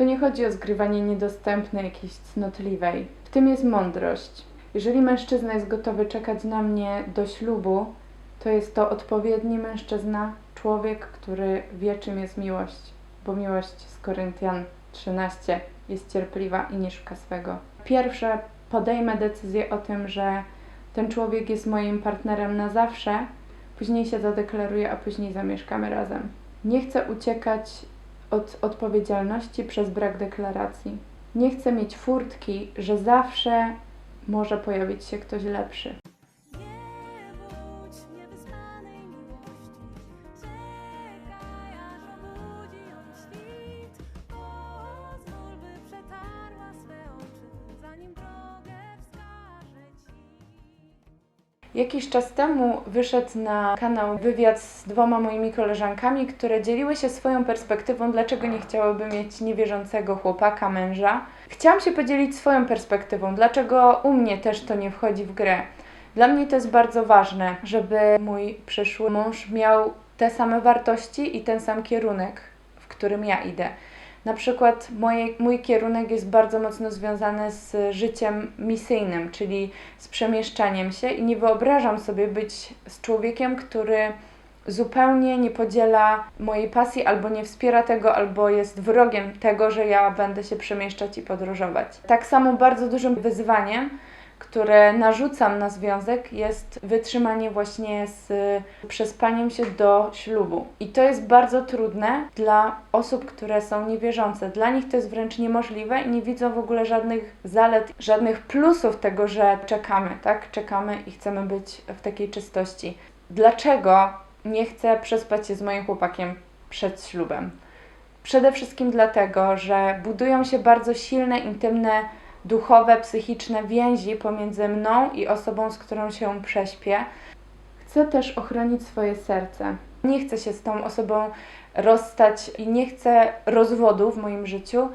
To nie chodzi o zgrywanie niedostępnej, jakiejś cnotliwej. W tym jest mądrość. Jeżeli mężczyzna jest gotowy czekać na mnie do ślubu, to jest to odpowiedni mężczyzna, człowiek, który wie, czym jest miłość, bo miłość z Koryntian 13 jest cierpliwa i nie szuka swego. Pierwsze podejmę decyzję o tym, że ten człowiek jest moim partnerem na zawsze, później się zadeklaruję, a później zamieszkamy razem. Nie chcę uciekać od odpowiedzialności przez brak deklaracji. Nie chcę mieć furtki, że zawsze może pojawić się ktoś lepszy. Jakiś czas temu wyszedł na kanał wywiad z dwoma moimi koleżankami, które dzieliły się swoją perspektywą, dlaczego nie chciałyby mieć niewierzącego chłopaka, męża. Chciałam się podzielić swoją perspektywą, dlaczego u mnie też to nie wchodzi w grę. Dla mnie to jest bardzo ważne, żeby mój przyszły mąż miał te same wartości i ten sam kierunek, w którym ja idę. Na przykład moje, mój kierunek jest bardzo mocno związany z życiem misyjnym, czyli z przemieszczaniem się i nie wyobrażam sobie być z człowiekiem, który zupełnie nie podziela mojej pasji, albo nie wspiera tego, albo jest wrogiem tego, że ja będę się przemieszczać i podróżować. Tak samo bardzo dużym wyzwaniem, które narzucam na związek, jest wytrzymanie właśnie z przespaniem się do ślubu. I to jest bardzo trudne dla osób, które są niewierzące. Dla nich to jest wręcz niemożliwe i nie widzą w ogóle żadnych zalet, żadnych plusów tego, że czekamy, tak? Czekamy i chcemy być w takiej czystości. Dlaczego nie chcę przespać się z moim chłopakiem przed ślubem? Przede wszystkim dlatego, że budują się bardzo silne, intymne, duchowe, psychiczne więzi pomiędzy mną i osobą, z którą się prześpię. Chcę też ochronić swoje serce. Nie chcę się z tą osobą rozstać i nie chcę rozwodu w moim życiu,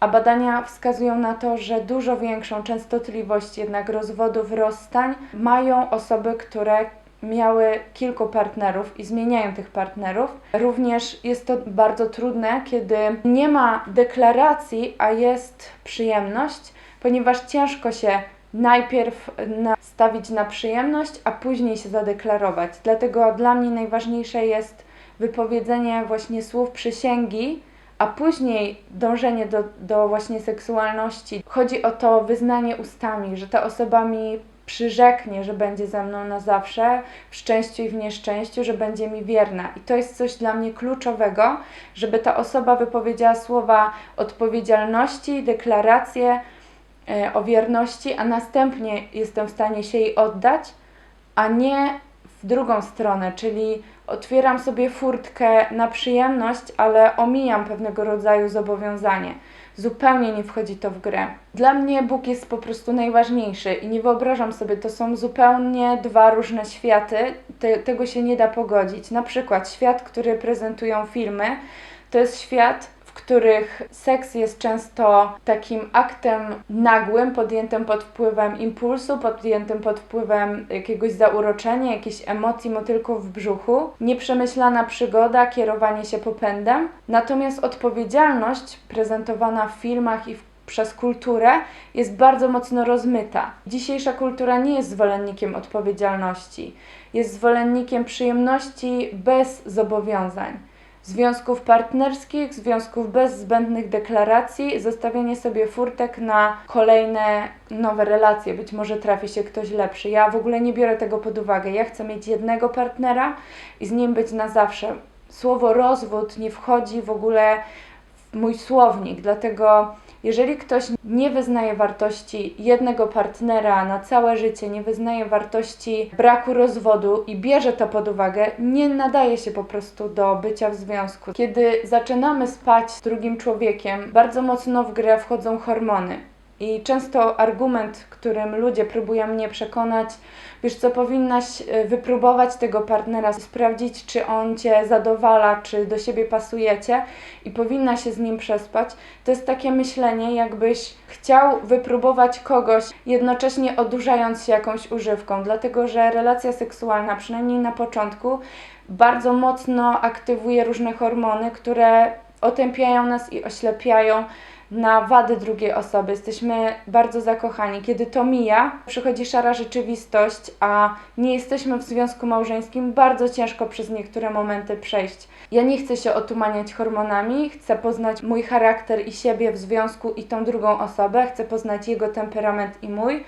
a badania wskazują na to, że dużo większą częstotliwość jednak rozwodów, rozstań mają osoby, które miały kilku partnerów i zmieniają tych partnerów. Również jest to bardzo trudne, kiedy nie ma deklaracji, a jest przyjemność, ponieważ ciężko się najpierw nastawić na przyjemność, a później się zadeklarować. Dlatego dla mnie najważniejsze jest wypowiedzenie właśnie słów przysięgi, a później dążenie do, do właśnie seksualności. Chodzi o to wyznanie ustami, że ta osoba mi przyrzeknie, że będzie ze mną na zawsze, w szczęściu i w nieszczęściu, że będzie mi wierna. I to jest coś dla mnie kluczowego, żeby ta osoba wypowiedziała słowa odpowiedzialności, deklaracje e, o wierności, a następnie jestem w stanie się jej oddać, a nie w drugą stronę, czyli otwieram sobie furtkę na przyjemność, ale omijam pewnego rodzaju zobowiązanie. Zupełnie nie wchodzi to w grę. Dla mnie Bóg jest po prostu najważniejszy i nie wyobrażam sobie, to są zupełnie dwa różne światy, Te, tego się nie da pogodzić. Na przykład świat, który prezentują filmy, to jest świat, których seks jest często takim aktem nagłym, podjętym pod wpływem impulsu, podjętym pod wpływem jakiegoś zauroczenia, jakichś emocji, motylków w brzuchu, nieprzemyślana przygoda, kierowanie się popędem. Natomiast odpowiedzialność prezentowana w filmach i w przez kulturę jest bardzo mocno rozmyta. Dzisiejsza kultura nie jest zwolennikiem odpowiedzialności, jest zwolennikiem przyjemności bez zobowiązań związków partnerskich, związków bez zbędnych deklaracji, zostawienie sobie furtek na kolejne nowe relacje. Być może trafi się ktoś lepszy. Ja w ogóle nie biorę tego pod uwagę. Ja chcę mieć jednego partnera i z nim być na zawsze. Słowo rozwód nie wchodzi w ogóle w mój słownik, dlatego jeżeli ktoś nie wyznaje wartości jednego partnera na całe życie, nie wyznaje wartości braku rozwodu i bierze to pod uwagę, nie nadaje się po prostu do bycia w związku. Kiedy zaczynamy spać z drugim człowiekiem, bardzo mocno w grę wchodzą hormony. I często argument, którym ludzie próbują mnie przekonać, wiesz co, powinnaś e, wypróbować tego partnera, sprawdzić, czy on cię zadowala, czy do siebie pasujecie i powinna się z nim przespać. To jest takie myślenie, jakbyś chciał wypróbować kogoś, jednocześnie odurzając się jakąś używką, dlatego że relacja seksualna, przynajmniej na początku, bardzo mocno aktywuje różne hormony, które otępiają nas i oślepiają na wady drugiej osoby. Jesteśmy bardzo zakochani. Kiedy to mija, przychodzi szara rzeczywistość, a nie jesteśmy w związku małżeńskim, bardzo ciężko przez niektóre momenty przejść. Ja nie chcę się otumaniać hormonami, chcę poznać mój charakter i siebie w związku i tą drugą osobę, chcę poznać jego temperament i mój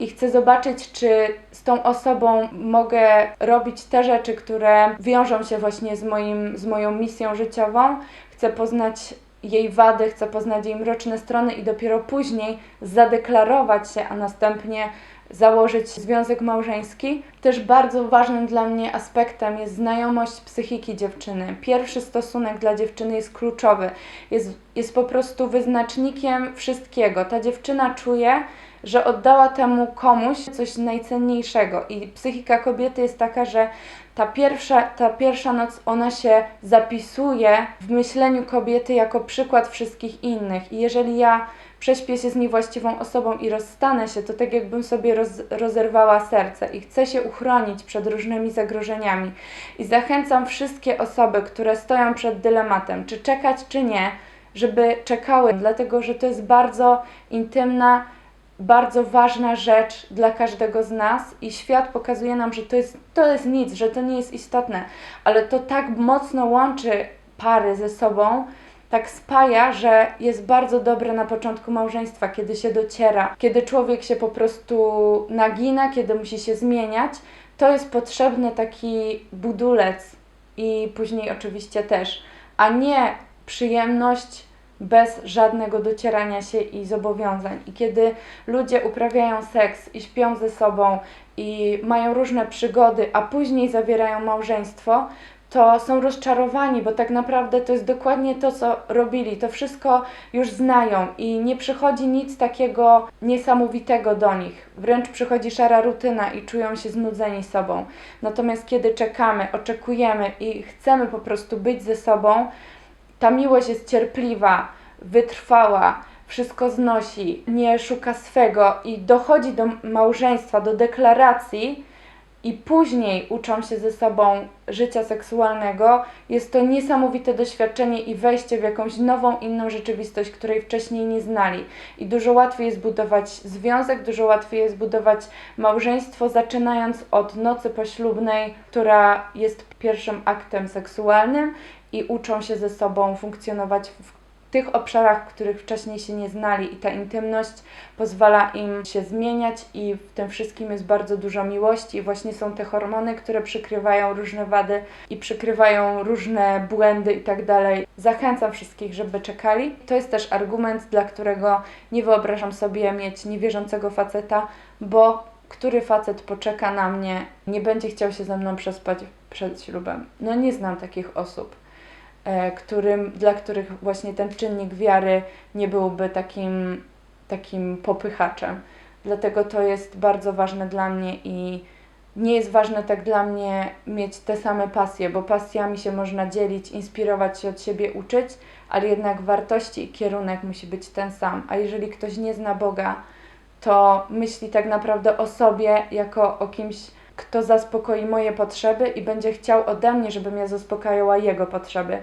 i chcę zobaczyć, czy z tą osobą mogę robić te rzeczy, które wiążą się właśnie z, moim, z moją misją życiową. Chcę poznać jej wady, chcę poznać jej mroczne strony i dopiero później zadeklarować się, a następnie założyć związek małżeński. Też bardzo ważnym dla mnie aspektem jest znajomość psychiki dziewczyny. Pierwszy stosunek dla dziewczyny jest kluczowy, jest, jest po prostu wyznacznikiem wszystkiego. Ta dziewczyna czuje, że oddała temu komuś coś najcenniejszego i psychika kobiety jest taka, że ta pierwsza, ta pierwsza noc ona się zapisuje w myśleniu kobiety jako przykład wszystkich innych i jeżeli ja prześpię się z niewłaściwą osobą i rozstanę się, to tak jakbym sobie roz, rozerwała serce i chcę się uchronić przed różnymi zagrożeniami. I zachęcam wszystkie osoby, które stoją przed dylematem, czy czekać, czy nie, żeby czekały, dlatego że to jest bardzo intymna, bardzo ważna rzecz dla każdego z nas i świat pokazuje nam, że to jest, to jest nic, że to nie jest istotne, ale to tak mocno łączy pary ze sobą, tak spaja, że jest bardzo dobre na początku małżeństwa, kiedy się dociera, kiedy człowiek się po prostu nagina, kiedy musi się zmieniać, to jest potrzebny taki budulec i później oczywiście też, a nie przyjemność bez żadnego docierania się i zobowiązań. I kiedy ludzie uprawiają seks i śpią ze sobą i mają różne przygody, a później zawierają małżeństwo, to są rozczarowani, bo tak naprawdę to jest dokładnie to, co robili. To wszystko już znają i nie przychodzi nic takiego niesamowitego do nich. Wręcz przychodzi szara rutyna i czują się znudzeni sobą. Natomiast kiedy czekamy, oczekujemy i chcemy po prostu być ze sobą, ta miłość jest cierpliwa, wytrwała, wszystko znosi, nie szuka swego i dochodzi do małżeństwa, do deklaracji i później uczą się ze sobą życia seksualnego, jest to niesamowite doświadczenie i wejście w jakąś nową, inną rzeczywistość, której wcześniej nie znali. I dużo łatwiej jest budować związek, dużo łatwiej jest budować małżeństwo, zaczynając od nocy poślubnej, która jest pierwszym aktem seksualnym i uczą się ze sobą funkcjonować w tych obszarach, których wcześniej się nie znali i ta intymność pozwala im się zmieniać i w tym wszystkim jest bardzo dużo miłości i właśnie są te hormony, które przykrywają różne wady i przykrywają różne błędy i tak. Zachęcam wszystkich, żeby czekali. To jest też argument, dla którego nie wyobrażam sobie mieć niewierzącego faceta, bo który facet poczeka na mnie, nie będzie chciał się ze mną przespać przed ślubem. No nie znam takich osób którym, dla których właśnie ten czynnik wiary nie byłby takim, takim popychaczem. Dlatego to jest bardzo ważne dla mnie i nie jest ważne tak dla mnie mieć te same pasje, bo pasjami się można dzielić, inspirować się od siebie, uczyć, ale jednak wartości i kierunek musi być ten sam. A jeżeli ktoś nie zna Boga, to myśli tak naprawdę o sobie jako o kimś, kto zaspokoi moje potrzeby i będzie chciał ode mnie, żebym ja zaspokajała jego potrzeby.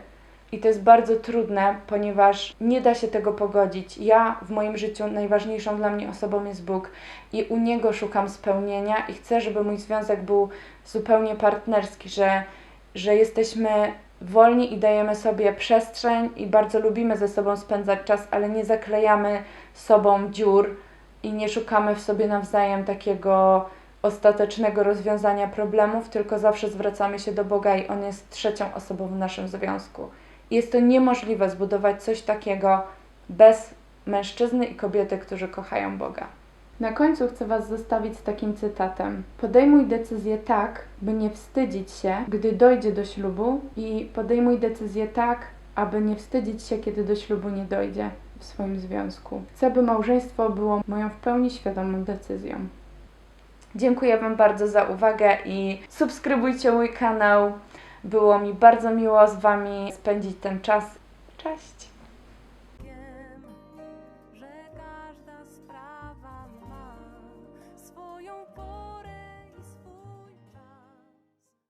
I to jest bardzo trudne, ponieważ nie da się tego pogodzić. Ja w moim życiu najważniejszą dla mnie osobą jest Bóg i u Niego szukam spełnienia i chcę, żeby mój związek był zupełnie partnerski, że, że jesteśmy wolni i dajemy sobie przestrzeń i bardzo lubimy ze sobą spędzać czas, ale nie zaklejamy sobą dziur i nie szukamy w sobie nawzajem takiego ostatecznego rozwiązania problemów, tylko zawsze zwracamy się do Boga i On jest trzecią osobą w naszym związku. Jest to niemożliwe zbudować coś takiego bez mężczyzny i kobiety, którzy kochają Boga. Na końcu chcę Was zostawić z takim cytatem. Podejmuj decyzję tak, by nie wstydzić się, gdy dojdzie do ślubu, i podejmuj decyzję tak, aby nie wstydzić się, kiedy do ślubu nie dojdzie w swoim związku. Chcę, by małżeństwo było moją w pełni świadomą decyzją. Dziękuję Wam bardzo za uwagę i subskrybujcie mój kanał. Było mi bardzo miło z Wami spędzić ten czas. Cześć!